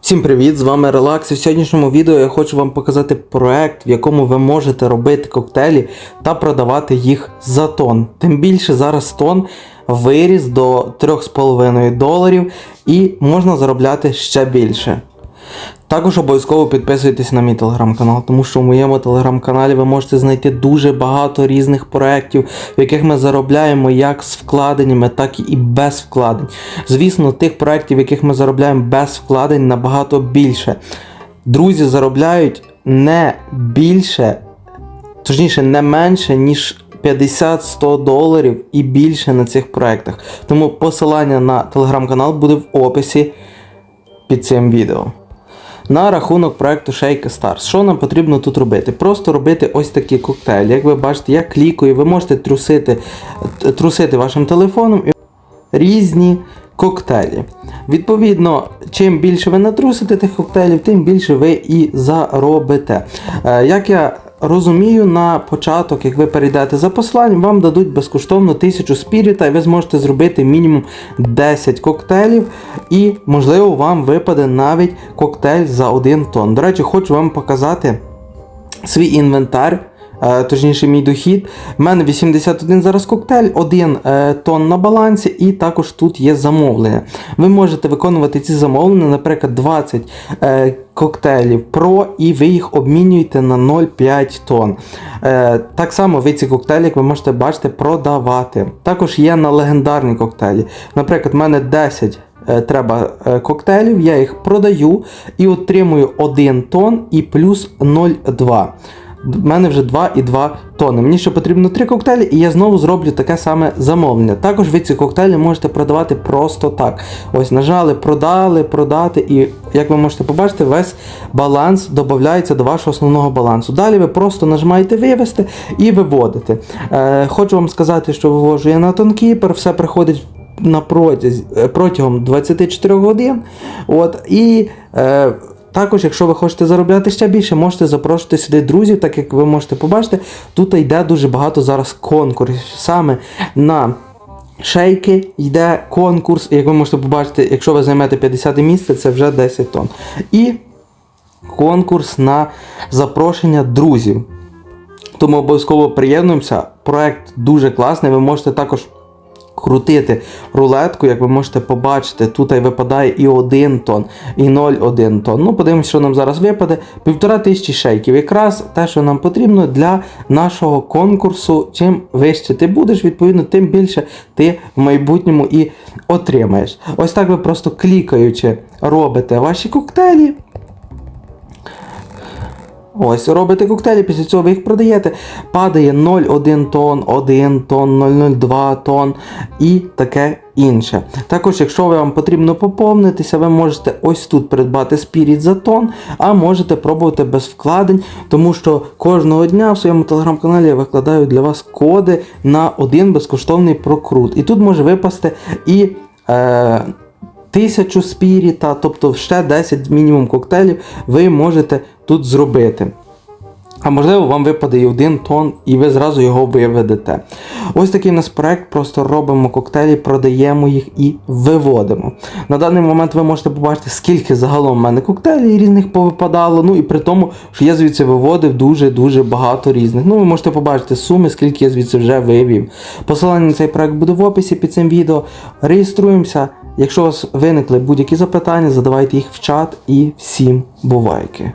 Всім привіт! З вами Релакс. І в сьогоднішньому відео я хочу вам показати проект, в якому ви можете робити коктейлі та продавати їх за тон. Тим більше зараз тон виріс до 3,5 доларів і можна заробляти ще більше. Також обов'язково підписуйтесь на мій телеграм-канал, тому що в моєму телеграм-каналі ви можете знайти дуже багато різних проєктів, в яких ми заробляємо як з вкладеннями, так і без вкладень. Звісно, тих проєктів, в яких ми заробляємо без вкладень, набагато більше. Друзі заробляють не більше, точніше, не менше, ніж 50-100 доларів і більше на цих проєктах. Тому посилання на телеграм-канал буде в описі під цим відео. На рахунок проекту Shake Stars. Що нам потрібно тут робити? Просто робити ось такі коктейлі. Як ви бачите, я клікаю, ви можете трусити, трусити вашим телефоном і різні коктейлі. Відповідно, чим більше ви натрусите тих коктейлів, тим більше ви і заробите. Е, Як я розумію, на початок, як ви перейдете за посиланням, вам дадуть безкоштовно 1000 спіріта, і ви зможете зробити мінімум 10 коктейлів, і, можливо, вам випаде навіть коктейль за 1 тонн. До речі, хочу вам показати свій інвентар. Е, Точніше, мій дохід. У мене 81 зараз коктейль, 1 е, тонн на балансі, і також тут є замовлення. Ви можете виконувати ці замовлення, наприклад, 20 е, коктейлів Pro, і ви їх обмінюєте на 0,5 тонн. Так само ви ці коктейлі, як ви можете бачити, продавати. Також є на легендарні коктейлі. Наприклад, в мене 10 е, треба коктейлів, я їх продаю і отримую 1 тонн і плюс 0,2. В мене вже 2,2 тонни. Мені ще потрібно 3 коктейлі, і я знову зроблю таке саме замовлення. Також ви ці коктейлі можете продавати просто так. Ось нажали, продали, продати, і як ви можете побачити, весь баланс додається до вашого основного балансу. Далі ви просто нажимаєте вивести і виводите. Е, хочу вам сказати, що вивожу я на тонкіпер, все приходить на протязі, е, протягом 24 годин. От, і е, також, якщо ви хочете заробляти ще більше, можете запрошувати сюди друзів, так як ви можете побачити, тут йде дуже багато зараз конкурсів. Саме на шейки йде конкурс, як ви можете побачити, якщо ви займете 50 місце, це вже 10 тонн. І конкурс на запрошення друзів. Тому обов'язково приєднуємося. Проект дуже класний. Ви можете також крутити рулетку, як ви можете побачити, тут випадає і 1 тонн, і 0,1 тонн. Ну, подивимося, що нам зараз випаде. Півтора тисячі шейків. Якраз те, що нам потрібно для нашого конкурсу. Чим вище ти будеш, відповідно, тим більше ти в майбутньому і отримаєш. Ось так ви просто клікаючи робите ваші коктейлі. Ось, робите коктейлі, після цього ви їх продаєте, падає 0,1 тонн, 1 тонн, 0,02 тонн і таке інше. Також, якщо вам потрібно поповнитися, ви можете ось тут придбати спіріт за тонн, а можете пробувати без вкладень, тому що кожного дня в своєму телеграм-каналі я викладаю для вас коди на один безкоштовний прокрут. І тут може випасти і. Е, тисячу спіріта, тобто ще 10 мінімум коктейлів ви можете тут зробити. А можливо, вам випаде і один тон, і ви зразу його виведете. Ось такий у нас проект, просто робимо коктейлі, продаємо їх і виводимо. На даний момент ви можете побачити, скільки загалом в мене коктейлів різних повипадало. Ну і при тому, що я звідси виводив дуже-дуже багато різних. Ну, ви можете побачити суми, скільки я звідси вже вивів. Посилання на цей проект буде в описі під цим відео. Реєструємося. Якщо у вас виникли будь-які запитання, задавайте їх в чат і всім бувайки.